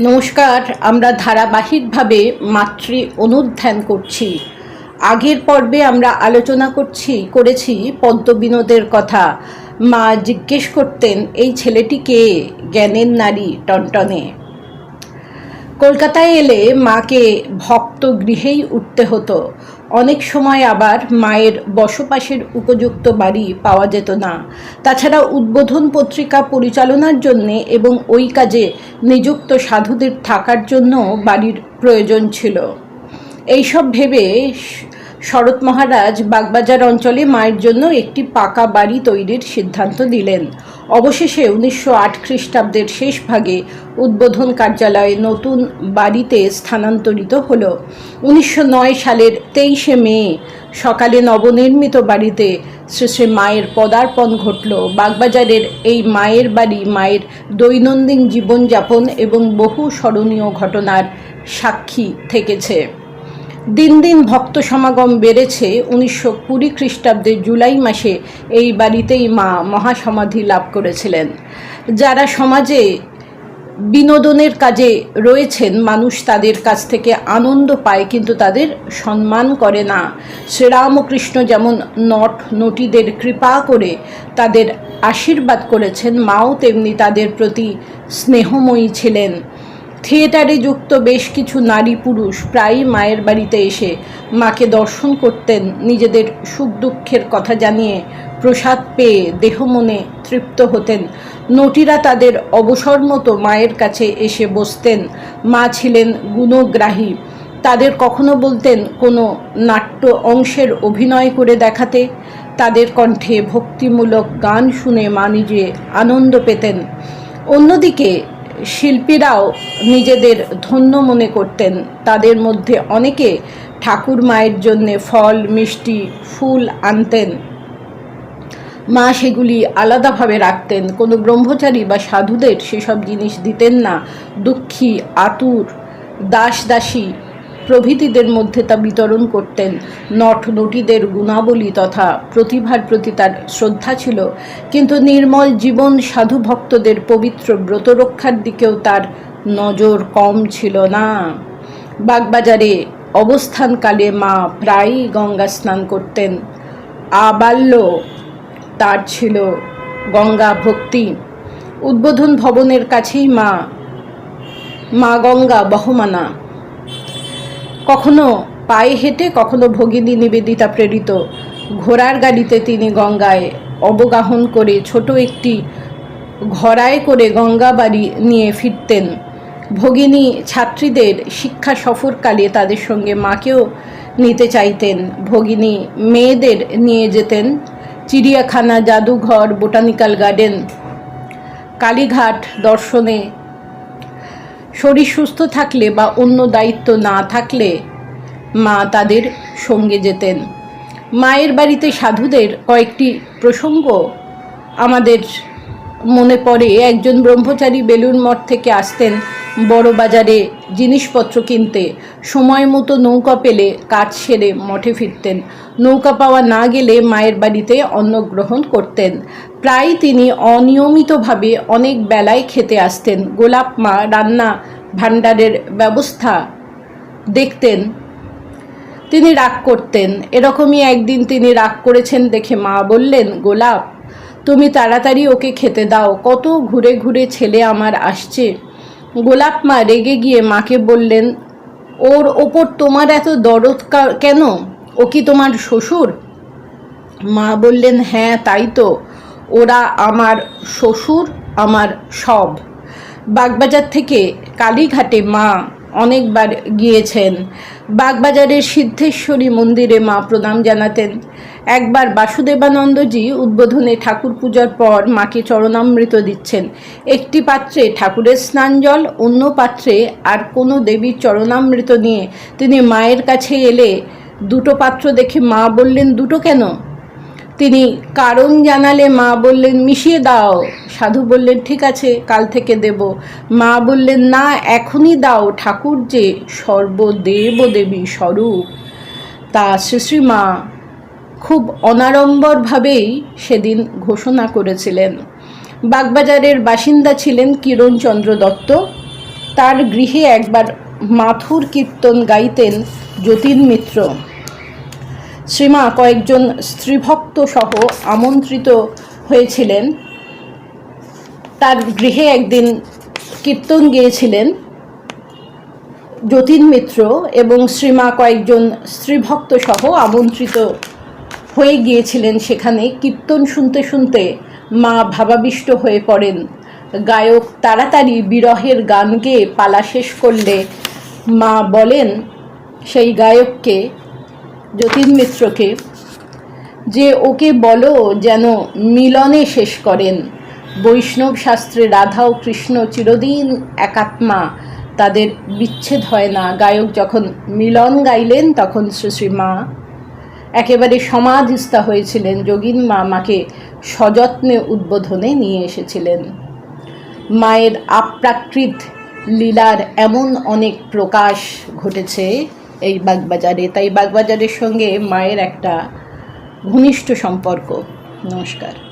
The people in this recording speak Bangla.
নমস্কার, আমরা ধারাবাহিকভাবে মাতৃ অনুধ্যান করছি। আগের পর্বে আমরা আলোচনা করছি, করেছি পদ্মবিনোদের কথা। মা জিজ্ঞেস করতেন, এই ছেলেটি কে? জ্ঞানের নারী। টনটনে। কলকাতায় এলে মাকে ভক্ত গৃহেই উঠতে হতো। অনেক সময় আবার মায়ের বসবাসের উপযুক্ত বাড়ি পাওয়া যেত না। তাছাড়া উদ্বোধন পত্রিকা পরিচালনার জন্যে এবং ওই কাজে নিযুক্ত সাধুদের থাকার জন্য বাড়ির প্রয়োজন ছিল। এইসব ভেবে শরৎ মহারাজ বাগবাজার অঞ্চলে মায়ের জন্য একটি পাকা বাড়ি তৈরির সিদ্ধান্ত দিলেন। অবশেষে উনিশশো আট খ্রিস্টাব্দের শেষ ভাগে উদ্বোধন কার্যালয়ে নতুন বাড়িতে স্থানান্তরিত হল। উনিশশো নয় সালের তেইশে মে, সকালে নবনির্মিত বাড়িতে শ্রী শ্রী মায়ের পদার্পণ ঘটল। বাগবাজারের এই মায়ের বাড়ি মায়ের দৈনন্দিন জীবনযাপন এবং বহু স্মরণীয় ঘটনার সাক্ষী থেকেছে। দিন দিন ভক্ত সমাগম বেড়েছে উনিশশো কুড়ি খ্রিস্টাব্দে জুলাই মাসে এই বাড়িতেই মা মহাসমাধি লাভ করেছিলেন। যারা সমাজে বিনোদনের কাজে রয়েছেন, মানুষ তাদের কাছ থেকে আনন্দ পায় কিন্তু তাদের সম্মান করে না। শ্রীরামকৃষ্ণ যেমন নট নটিদের কৃপা করে তাদের আশীর্বাদ করেছেন, মাও তেমনি তাদের প্রতি স্নেহময়ী ছিলেন। থিয়েটারে যুক্ত বেশ কিছু নারী পুরুষ প্রায়ই মায়ের বাড়িতে এসে মাকে দর্শন করতেন, নিজেদের সুখ দুঃখের কথা জানিয়ে প্রসাদ পেয়ে দেহ মনে তৃপ্ত হতেন। নটিরা তাদের অবসর মতো মায়ের কাছে এসে বসতেন। মা ছিলেন গুণগ্রাহী। তাদের কখনো বলতেন, কোনো নাট্য অংশের অভিনয় করে দেখাতে। তাদের কণ্ঠে ভক্তিমূলক গান শুনে মা নিজে আনন্দ পেতেন। অন্যদিকে শিল্পীরাও নিজেদের ধন্য মনে করতেন। তাদের মধ্যে অনেকে ঠাকুর মায়ের জন্যে ফল, মিষ্টি, ফুল আনতেন। মা সেগুলি আলাদাভাবে রাখতেন। কোনো ব্রহ্মচারী বা সাধুদের সেসব জিনিস দিতেন না। দুঃখী, আতুর দাস দাসী প্রভৃতিদের মধ্যে তা বিতরণ করতেন। নট নটিদের গুণাবলী তথা প্রতিভার প্রতি তার শ্রদ্ধা ছিল, কিন্তু নির্মল জীবন সাধু ভক্তদের পবিত্র ব্রত রক্ষার দিকেও তার নজর কম ছিল না। বাগবাজারে অবস্থানকালে মা প্রায়ই গঙ্গা স্নান করতেন। আবাল্য তার ছিল গঙ্গা ভক্তি। উদ্বোধন ভবনের কাছেই মা মা গঙ্গা বহমানা। কখনো পায়ে হেঁটে, কখনো ভগিনী নিবেদিতা প্রেরিত। ঘোড়ার গাড়িতে তিনি গঙ্গায় অবগাহন করে ছোট একটি ঘড়ায় করে গঙ্গা বাড়ি নিয়ে ফিরতেন। ভগিনী ছাত্রীদের শিক্ষা সফরকালে তাদের সঙ্গে মাকেও নিতে চাইতেন। ভগিনী মেয়েদের নিয়ে যেতেন। চিড়িয়াখানা, জাদুঘর, বোটানিক্যাল গার্ডেন, কালীঘাট দর্শনে শরীর সুস্থ থাকলে বা অন্য দায়িত্ব না থাকলে মা তাদের সঙ্গে যেতেন। মায়ের বাড়িতে সাধুদের কয়েকটি প্রসঙ্গ আমাদের মনে পড়ে। একজন ব্রহ্মচারী বেলুর মঠ থেকে আসতেন। বড় বাজারে জিনিসপত্র কিনতে। সময় মতো নৌকা পেলে কাজ সেরে মঠে ফিরতেন। নৌকা পাওয়া না গেলে মায়ের বাড়িতে অন্ন গ্রহণ করতেন। প্রায় তিনি অনিয়মিতভাবে অনেক বেলায় খেতে আসতেন। গোলাপ মা রান্না ভাণ্ডারের ব্যবস্থা দেখতেন। তিনি রাগ করতেন। এরকমই একদিন তিনি রাগ করেছেন দেখে মা বললেন, গোলাপ, তুমি তাড়াতাড়ি ওকে খেতে দাও। কত ঘুরে ঘুরে ছেলে আমার আসছে। গোলাপ মা রেগে গিয়ে মাকে বললেন, ওর ওপর তোমার এত দরদ কেন? ও কি তোমার শ্বশুর? মা বললেন হ্যাঁ তাই তো। ওরা আমার শ্বশুর, আমার সব। বাগবাজার থেকে কালীঘাটে মা অনেকবার গিয়েছেন। বাগবাজারের সিদ্ধেশ্বরী মন্দিরে মা প্রণাম জানাতেন। একবার বাসুদেবানন্দজি উদ্বোধনে ঠাকুর পূজার পর মাকে চরণামৃত দিচ্ছেন। একটি পাত্রে ঠাকুরের স্নান জল, অন্য পাত্রে আর কোনো দেবীর চরণামৃত নিয়ে তিনি মায়ের কাছে এলে, দুটো পাত্র দেখে মা বললেন, দুটো কেন? তিনি কারণ জানালে মা বললেন, মিশিয়ে দাও। সাধু বললেন, ঠিক আছে, কাল থেকে দেব। মা বললেন, না, এখনই দাও, ঠাকুর যে সর্বদেব দেবী স্বরূপ। তা শ্রী মা খুব অনাড়ম্বরভাবেই সেদিন ঘোষণা করেছিলেন। বাগবাজারের বাসিন্দা ছিলেন কিরণচন্দ্র দত্ত। তার গৃহে একবার মাথুর কীর্তন গাইতেন যতীন মিত্র শ্রীমা কয়েকজন স্ত্রীভক্ত সহ আমন্ত্রিত হয়েছিলেন। তার গৃহে একদিন কীর্তন গেয়েছিলেন যতীন মিত্র এবং শ্রীমা কয়েকজন স্ত্রীভক্ত সহ আমন্ত্রিত হয়ে গিয়েছিলেন সেখানে। কীর্তন শুনতে শুনতে মা ভাবাবিষ্ট হয়ে পড়েন। গায়ক তাড়াতাড়ি বিরহের গান গেয়ে পালা শেষ করলে মা বলেন, সেই গায়ককে যতীন মিত্রকে যে ওকে বলো যেন মিলনে শেষ করেন। বৈষ্ণব শাস্ত্রে রাধা ও কৃষ্ণ চিরদিন একাত্মা, তাদের বিচ্ছেদ হয় না। গায়ক যখন মিলন গাইলেন, তখন শ্রী মা একেবারে সমাধিস্থা হয়েছিলেন। যোগিন মা মাকে সযত্নে উদ্বোধনে নিয়ে এসেছিলেন। মায়ের আপ্রাকৃত লীলার এমন অনেক প্রকাশ ঘটেছে। এই বাগবাজারে। তাই বাগবাজারের সঙ্গে মায়ের একটা ঘনিষ্ঠ সম্পর্ক। নমস্কার।